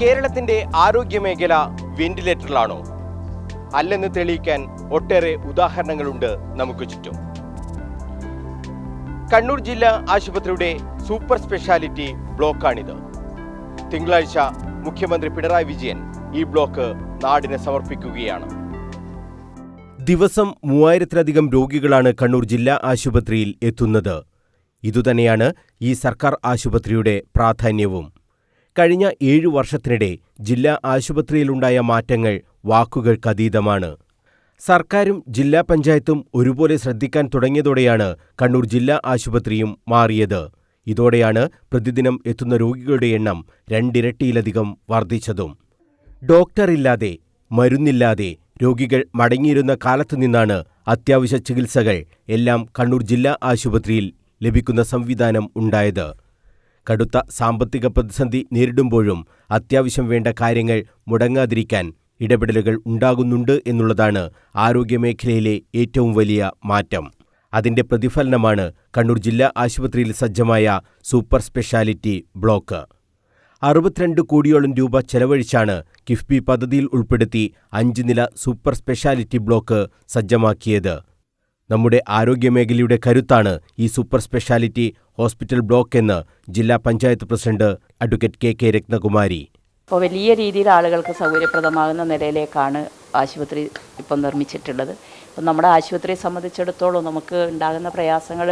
കേരളത്തിന്റെ ആരോഗ്യമേഖല വെന്റിലേറ്ററിലാണോ? അല്ലെന്ന് തെളിയിക്കാൻ ഒട്ടേറെ ഉദാഹരണങ്ങളുണ്ട് നമുക്ക് ചുറ്റും. കണ്ണൂർ ജില്ലാ ആശുപത്രിയുടെ സൂപ്പർ സ്പെഷ്യാലിറ്റി ബ്ലോക്കാണിത്. തിങ്കളാഴ്ച മുഖ്യമന്ത്രി പിണറായി വിജയൻ ഈ ബ്ലോക്ക് നാടിന് സമർപ്പിക്കുകയാണ്. ദിവസം മൂവായിരത്തിലധികം രോഗികളാണ് കണ്ണൂർ ജില്ലാ ആശുപത്രിയിൽ എത്തുന്നത്. ഇതുതന്നെയാണ് ഈ സർക്കാർ ആശുപത്രിയുടെ പ്രാധാന്യവും. കഴിഞ്ഞ ഏഴു വർഷത്തിനിടെ ജില്ലാ ആശുപത്രിയിലുണ്ടായ മാറ്റങ്ങൾ വാക്കുകൾക്കതീതമാണ് സർക്കാരും ജില്ലാ പഞ്ചായത്തും ഒരുപോലെ ശ്രദ്ധിക്കാൻ തുടങ്ങിയതോടെയാണ് കണ്ണൂർ ജില്ലാ ആശുപത്രിയും മാറിയത്. ഇതോടെയാണ് പ്രതിദിനം എത്തുന്ന രോഗികളുടെ എണ്ണം രണ്ടിരട്ടിയിലധികം വർദ്ധിച്ചതും. ഡോക്ടറില്ലാതെ മരുന്നില്ലാതെ രോഗികൾ മടങ്ങിയിരുന്ന കാലത്തു നിന്നാണ് അത്യാവശ്യ ചികിത്സകൾ എല്ലാം കണ്ണൂർ ജില്ലാ ആശുപത്രിയിൽ ലഭിക്കുന്ന സംവിധാനം ഉണ്ടായത്. കടുത്ത സാമ്പത്തിക പ്രതിസന്ധി നേരിടുമ്പോഴും അത്യാവശ്യം വേണ്ട കാര്യങ്ങൾ മുടങ്ങാതിരിക്കാൻ ഇടപെടലുകൾ ഉണ്ടാകുന്നുണ്ട് എന്നുള്ളതാണ് ആരോഗ്യമേഖലയിലെ ഏറ്റവും വലിയ മാറ്റം. അതിന്റെ പ്രതിഫലനമാണ് കണ്ണൂർ ജില്ലാ ആശുപത്രിയിൽ സജ്ജമായ സൂപ്പർ സ്പെഷ്യാലിറ്റി ബ്ലോക്ക്. അറുപത്തിരണ്ട് കോടിയോളം രൂപ ചെലവഴിച്ചാണ് കിഫ്ബി പദ്ധതിയിൽ ഉൾപ്പെടുത്തി അഞ്ച് നില സൂപ്പർ സ്പെഷ്യാലിറ്റി ബ്ലോക്ക് സജ്ജമാക്കിയത്. നമ്മുടെ ആരോഗ്യമേഖലയുടെ കരുത്താണ് ഈ സൂപ്പർ സ്പെഷ്യാലിറ്റി ഹോസ്പിറ്റൽ ബ്ലോക്ക് എന്ന് ജില്ലാ panchayat president advocate K K Ratnakumari. ഇപ്പോൾ വലിയ രീതിയിൽ ആളുകൾക്ക് സൗകര്യപ്രദമാകുന്ന നിലയിലേക്കാണ് ആശുപത്രി ഇപ്പം നിർമ്മിച്ചിട്ടുള്ളത്. അപ്പം നമ്മുടെ ആശുപത്രിയെ സംബന്ധിച്ചിടത്തോളം നമുക്ക് ഉണ്ടാകുന്ന പ്രയാസങ്ങൾ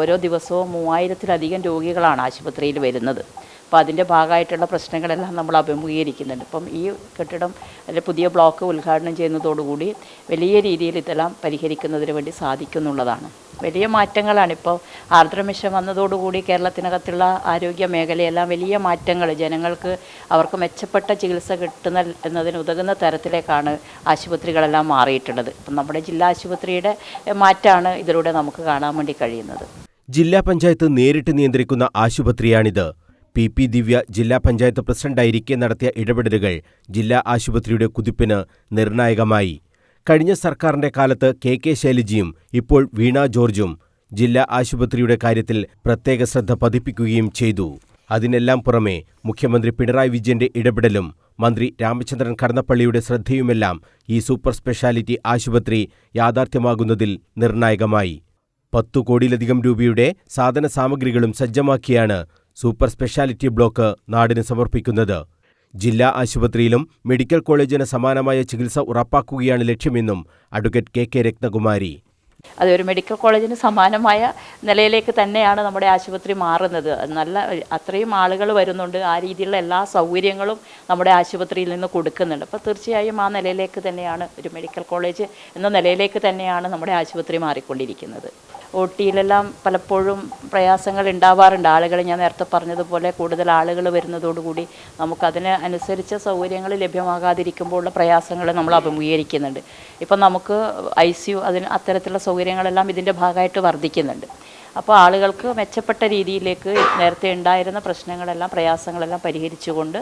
ഓരോ ദിവസവും മൂവായിരത്തിലധികം രോഗികളാണ് ആശുപത്രിയിൽ വരുന്നത്. അപ്പോൾ അതിന്റെ ഭാഗമായിട്ടുള്ള പ്രശ്നങ്ങളെല്ലാം നമ്മൾ അഭിമുഖീകരിക്കുന്നുണ്ട്. ഇപ്പം ഈ കെട്ടിടം അതിന്റെ പുതിയ ബ്ലോക്ക് ഉദ്ഘാടനം ചെയ്യുന്നതോടുകൂടി വലിയ രീതിയിൽ ഇതെല്ലാം പരിഹരിക്കുന്നതിന് വേണ്ടി സാധിക്കുന്നുള്ളതാണ്. വലിയ മാറ്റങ്ങളാണ് ഇപ്പോൾ ആർദ്രമിഷൻ വന്നതോടുകൂടി കേരളത്തിനകത്തുള്ള ആരോഗ്യ മേഖലയെല്ലാം വലിയ മാറ്റങ്ങൾ ജനങ്ങൾക്ക് അവർക്ക് മെച്ചപ്പെട്ട ചികിത്സ കിട്ടുന്ന എന്നതിന് ഉതകുന്ന തരത്തിലേക്കാണ് ആശുപത്രികളെല്ലാം മാറിയിട്ടുള്ളത്. ഇപ്പം നമ്മുടെ ജില്ലാ ആശുപത്രിയുടെ മാറ്റമാണ് ഇതിലൂടെ നമുക്ക് കാണാൻ വേണ്ടി കഴിയുന്നത്. ജില്ലാ പഞ്ചായത്ത് നേരിട്ട് നിയന്ത്രിക്കുന്ന ആശുപത്രിയാണിത്. പി പി ദിവ്യ ജില്ലാ പഞ്ചായത്ത് പ്രസിഡന്റായിരിക്കെ നടത്തിയ ഇടപെടലുകൾ ജില്ലാ ആശുപത്രിയുടെ കുതിപ്പിന് നിർണായകമായി. കഴിഞ്ഞ സർക്കാരിന്റെ കാലത്ത് കെ കെ ശൈലജിയും ഇപ്പോൾ വീണ ജോർജും ജില്ലാ ആശുപത്രിയുടെ കാര്യത്തിൽ പ്രത്യേക ശ്രദ്ധ പതിപ്പിക്കുകയും ചെയ്തു. അതിനെല്ലാം പുറമെ മുഖ്യമന്ത്രി പിണറായി വിജയന്റെ ഇടപെടലും മന്ത്രി രാമചന്ദ്രൻ കടന്നപ്പള്ളിയുടെ ശ്രദ്ധയുമെല്ലാം ഈ സൂപ്പർ സ്പെഷ്യാലിറ്റി ആശുപത്രി യാഥാർത്ഥ്യമാകുന്നതിൽ നിർണായകമായി. പത്തു കോടിയിലധികം രൂപയുടെ സാധന സാമഗ്രികളും സജ്ജമാക്കിയാണ് സൂപ്പർ സ്പെഷ്യാലിറ്റി ബ്ലോക്ക് നാടിന് സമർപ്പിക്കുന്നത്. ജില്ലാ ആശുപത്രിയിലും മെഡിക്കൽ കോളേജിന് സമാനമായ ചികിത്സ ഉറപ്പാക്കുകയാണ് ലക്ഷ്യമെന്നും അഡ്വക്കേറ്റ് കെ കെ രത്നകുമാരി. അതൊരു മെഡിക്കൽ കോളേജിന് സമാനമായ നിലയിലേക്ക് തന്നെയാണ് നമ്മുടെ ആശുപത്രി മാറുന്നത്. നല്ല അത്രയും ആളുകൾ വരുന്നുണ്ട്. ആ രീതിയിലുള്ള എല്ലാ സൗകര്യങ്ങളും നമ്മുടെ ആശുപത്രിയിൽ നിന്ന് കൊടുക്കുന്നുണ്ട്. അപ്പോൾ തീർച്ചയായും ആ നിലയിലേക്ക് തന്നെയാണ് ഒരു മെഡിക്കൽ കോളേജ് എന്ന നിലയിലേക്ക് തന്നെയാണ് നമ്മുടെ ആശുപത്രി മാറിക്കൊണ്ടിരിക്കുന്നത്. ഒ ടിയിലെല്ലാം പലപ്പോഴും പ്രയാസങ്ങൾ ഉണ്ടാവാറുണ്ട്. ആളുകൾ ഞാൻ നേരത്തെ പറഞ്ഞതുപോലെ കൂടുതൽ ആളുകൾ വരുന്നതോടുകൂടി നമുക്കതിന് അനുസരിച്ച സൗകര്യങ്ങൾ ലഭ്യമാകാതിരിക്കുമ്പോൾ ഉള്ള പ്രയാസങ്ങൾ നമ്മൾ അഭിമുഖീകരിക്കുന്നുണ്ട്. ഇപ്പം നമുക്ക് ഐ സി യു അതിന് അത്തരത്തിലുള്ള സൗകര്യങ്ങളെല്ലാം ഇതിന്റെ ഭാഗമായിട്ട് വർദ്ധിക്കുന്നുണ്ട്. അപ്പോൾ ആളുകൾക്ക് മെച്ചപ്പെട്ട രീതിയിലേക്ക് നേരത്തെ ഉണ്ടായിരുന്ന പ്രശ്നങ്ങളെല്ലാം പ്രയാസങ്ങളെല്ലാം പരിഹരിച്ചുകൊണ്ട്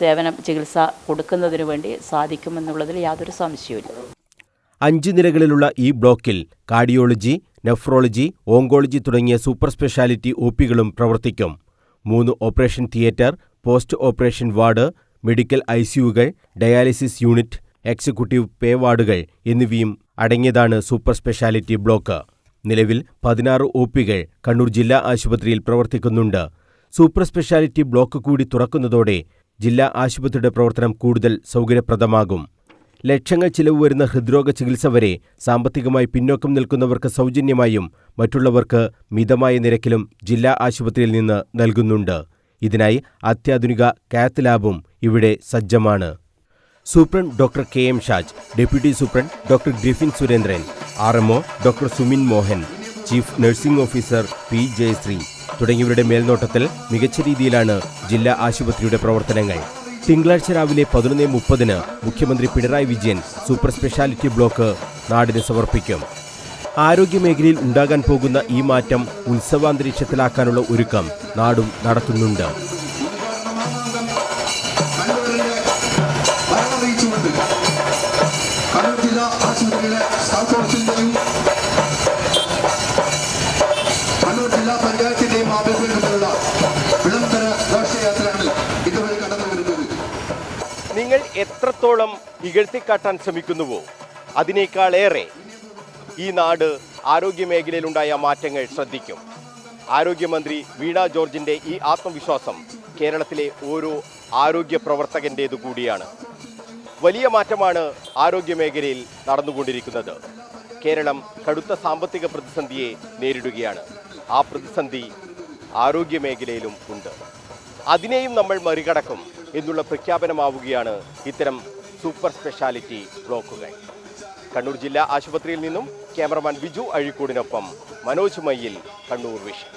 സേവനം ചികിത്സ കൊടുക്കുന്നതിന് വേണ്ടി സാധിക്കുമെന്നുള്ളതിൽ യാതൊരു സംശയവുമില്ല. അഞ്ച് നിലകളിലുള്ള ഈ ബ്ലോക്കിൽ കാർഡിയോളജി നെഫ്രോളജി ഓങ്കോളജി തുടങ്ങിയ സൂപ്പർ സ്പെഷ്യാലിറ്റി ഒ പികളും പ്രവർത്തിക്കും. മൂന്ന് operation theatre post operation ward medical I dialysis unit executive pay വാർഡുകൾ എന്നിവയും അടങ്ങിയതാണ് സൂപ്പർ സ്പെഷ്യാലിറ്റി ബ്ലോക്ക്. നിലവിൽ പതിനാറ് ഒ പികൾ കണ്ണൂർ ജില്ലാ ആശുപത്രിയിൽ പ്രവർത്തിക്കുന്നുണ്ട്. സൂപ്പർ സ്പെഷ്യാലിറ്റി ബ്ലോക്ക് കൂടി തുറക്കുന്നതോടെ ജില്ലാ ആശുപത്രിയുടെ പ്രവർത്തനം കൂടുതൽ സൗകര്യപ്രദമാകും. ലക്ഷങ്ങൾ ചിലവ് വരുന്ന ഹൃദ്രോഗ ചികിത്സ വരെ സാമ്പത്തികമായി പിന്നോക്കം നിൽക്കുന്നവർക്ക് സൗജന്യമായും മറ്റുള്ളവർക്ക് മിതമായ നിരക്കിലും ജില്ലാ ആശുപത്രിയിൽ നിന്ന് നൽകുന്നുണ്ട്. ഇതിനായി അത്യാധുനിക കാത്ത് ലാബും ഇവിടെ സജ്ജമാണ്. Superintendent doctor K M Shaj deputy superintendent doctor Griffin Surendran R MO doctor Sumin Mohan chief nursing officer P Jayasree തുടങ്ങിയവരുടെ മേൽനോട്ടത്തിൽ മികച്ച രീതിയിലാണ് ജില്ലാ ആശുപത്രിയുടെ പ്രവർത്തനങ്ങൾ. തിങ്കളാഴ്ച രാവിലെ പതിനൊന്ന് മുപ്പതിന് മുഖ്യമന്ത്രി Pinarayi Vijayan super speciality block നാടിന് സമർപ്പിക്കും. ആരോഗ്യമേഖലയിൽ ഉണ്ടാകാൻ പോകുന്ന ഈ മാറ്റം ഉത്സവാന്തരീക്ഷത്തിലാക്കാനുള്ള ഒരുക്കം നാടും നടത്തുന്നുണ്ട്. ജില്ലാ ആശുപത്രിയിലെ സ്റ്റാഫ് ഓഫീസിന്റെയും കണ്ണൂർ ജില്ലാ പഞ്ചായത്തിന്റെയും ആഭിമുഖ്യത്തിലുള്ള വിളംബര ഘോഷയാത്രയാണ് ഇതുവഴി കടന്നു വരുന്നത്. എത്രത്തോളം ഇകഴ്ത്തിക്കാട്ടാൻ ശ്രമിക്കുന്നുവോ അതിനേക്കാളേറെ ഈ നാട് ആരോഗ്യ മേഖലയിലുണ്ടായ മാറ്റങ്ങൾ ശ്രദ്ധിക്കും. ആരോഗ്യമന്ത്രി വീണ ജോർജിന്റെ ഈ ആത്മവിശ്വാസം കേരളത്തിലെ ഓരോ ആരോഗ്യ പ്രവർത്തകന്റേതു കൂടിയാണ് വലിയ മാറ്റമാണ് ആരോഗ്യ മേഖലയിൽ നടന്നുകൊണ്ടിരിക്കുന്നത്. കേരളം കടുത്ത സാമ്പത്തിക പ്രതിസന്ധിയെ നേരിടുകയാണ്. ആ പ്രതിസന്ധി ആരോഗ്യ മേഖലയിലും ഉണ്ട്. അതിനെയും നമ്മൾ മറികടക്കും എന്നുള്ള പ്രഖ്യാപനമാവുകയാണ് ഇത്തരം സൂപ്പർ സ്പെഷ്യാലിറ്റി ബ്ലോക്കുകൾ. കണ്ണൂർ ജില്ലാ ആശുപത്രിയിൽ നിന്നും ക്യാമറമാൻ ബിജു അഴിക്കോടിനൊപ്പം മനോജ് മയ്യിൽ കണ്ണൂർ വിഷൻ.